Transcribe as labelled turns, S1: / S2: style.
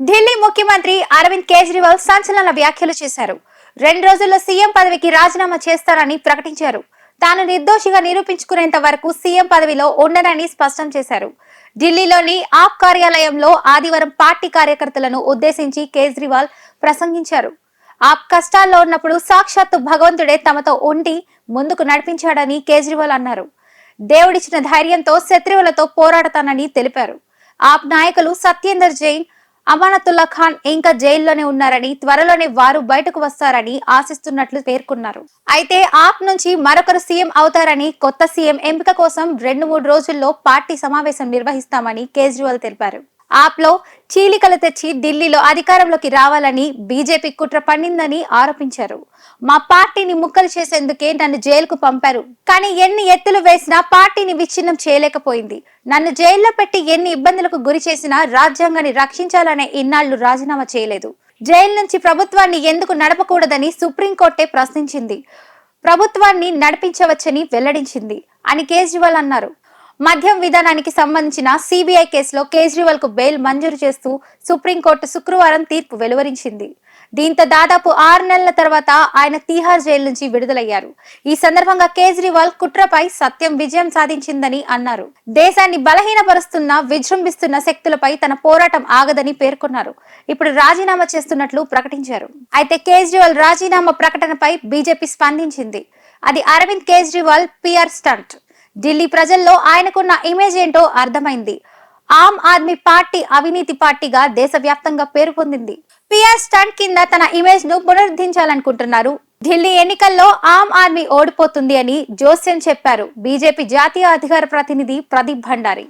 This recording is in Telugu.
S1: ఢిల్లీ ముఖ్యమంత్రి అరవింద్ కేజ్రీవాల్ సంచలన వ్యాఖ్యలు చేశారు. రెండు రోజుల్లో సీఎం పదవికి రాజీనామా చేస్తారని ప్రకటించారు. తాను నిర్దోషిగా నిరూపించుకునేంత వరకు సీఎం పదవిలో ఉండనని స్పష్టం చేశారు. ఢిల్లీలోని ఆప్ కార్యాలయంలో ఆదివారం పార్టీ కార్యకర్తలను ఉద్దేశించి కేజ్రీవాల్ ప్రసంగించారు. ఆప్ కష్టాల్లో ఉన్నప్పుడు సాక్షాత్తు భగవంతుడే తమతో ఉండి ముందుకు నడిపించాడని కేజ్రీవాల్ అన్నారు. దేవుడిచ్చిన ధైర్యంతో శత్రువులతో పోరాడతానని తెలిపారు. ఆప్ నాయకులు సత్యేందర్ జైన్ అమానతుల్లా ఖాన్ ఇంకా జైల్లోనే ఉన్నారని త్వరలోనే వారు బయటకు వస్తారని ఆశిస్తున్నట్లు పేర్కొన్నారు. అయితే ఆప్ నుంచి మరొకరు సీఎం అవుతారని కొత్త సీఎం ఎంపిక కోసం రెండు మూడు రోజుల్లో పార్టీ సమావేశం నిర్వహిస్తామని కేజ్రీవాల్ తెలిపారు. ఆప్లో చీలికలు తెచ్చి ఢిల్లీలో అధికారంలోకి రావాలని బీజేపీ కుట్ర పన్నిందని ఆరోపించారు. మా పార్టీని ముక్కలు చేసేందుకే నన్ను జైలుకు పంపారు. కానీ ఎన్ని ఎత్తులు వేసినా పార్టీని విచ్ఛిన్నం చేయలేకపోయింది. నన్ను జైల్లో పెట్టి ఎన్ని ఇబ్బందులకు గురి చేసినా రాజ్యాంగాన్ని రక్షించాలనే ఇన్నాళ్ళు రాజీనామా చేయలేదు. జైలు నుంచి ప్రభుత్వాన్ని ఎందుకు నడపకూడదని సుప్రీంకోర్టే ప్రశ్నించింది. ప్రభుత్వాన్ని నడిపించవచ్చని వెల్లడించింది అని కేజ్రీవాల్ అన్నారు. మద్యం విధానానికి సంబంధించిన సిబిఐ కేసులో కేజ్రీవాల్కు బెయిల్ మంజూరు చేస్తూ సుప్రీంకోర్టు శుక్రవారం తీర్పు వెలువరించింది. దీంతో దాదాపు ఆరు నెలల తర్వాత ఆయన తీహార్ జైలు నుంచి విడుదలయ్యారు. ఈ సందర్భంగా కేజ్రీవాల్ కుట్రపై సత్యం విజయం సాధించిందని అన్నారు. దేశాన్ని బలహీనపరుస్తున్న విజృంభిస్తున్న శక్తులపై తన పోరాటం ఆగదని పేర్కొన్నారు. ఇప్పుడు రాజీనామా చేస్తున్నట్లు ప్రకటించారు. అయితే కేజ్రీవాల్ రాజీనామా ప్రకటనపై బీజేపీ స్పందించింది. అది అరవింద్ కేజ్రీవాల్ పిఆర్ స్టంట్. ఢిల్లీ ప్రజల్లో ఆయనకున్న ఇమేజ్ ఏంటో అర్థమైంది. ఆమ్ ఆద్మీ పార్టీ అవినీతి పార్టీగా దేశవ్యాప్తంగా పేరు పొందింది. పిఆర్ స్టంట్ కింద తన ఇమేజ్ను పునరుద్ధరించాలనుకుంటున్నారు. ఢిల్లీ ఎన్నికల్లో ఆమ్ ఆద్మీ ఓడిపోతుంది అని జోస్యం చెప్పారు. బీజేపీ జాతీయ అధికార ప్రతినిధి ప్రదీప్ భండారి.